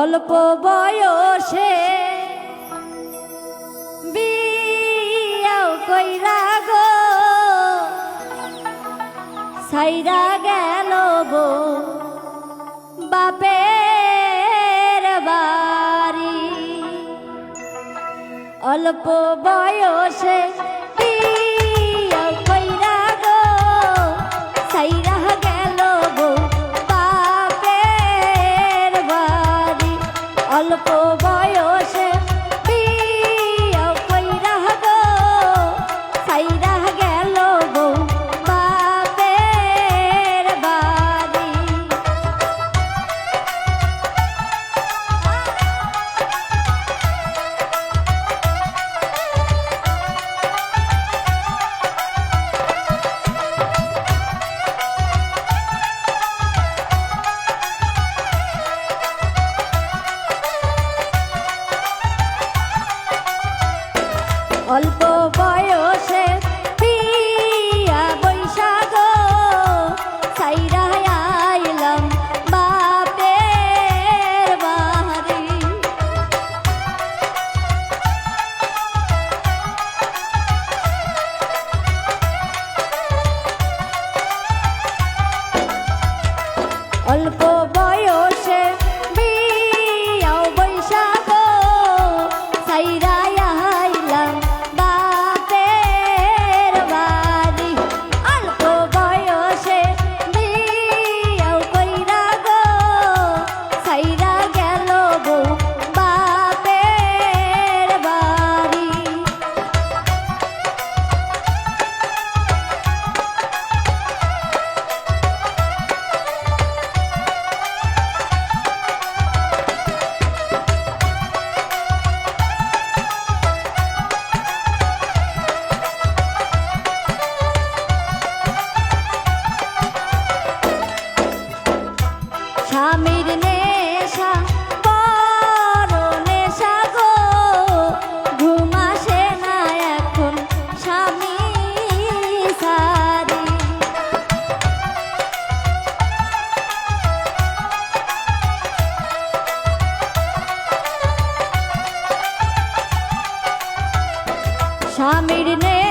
অল্প বয়সে কইরা গো সাইরা গেল বো বাপের বাড়ি। অল্প বয়সে স্বামীর নে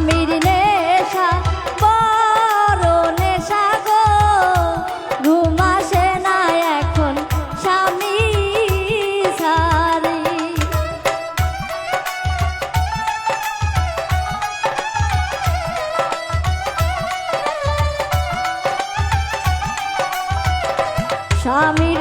স্বামীর নেশা বড় নেশা গো। ঘুম আসে না এখন স্বামী সারি। স্বামীর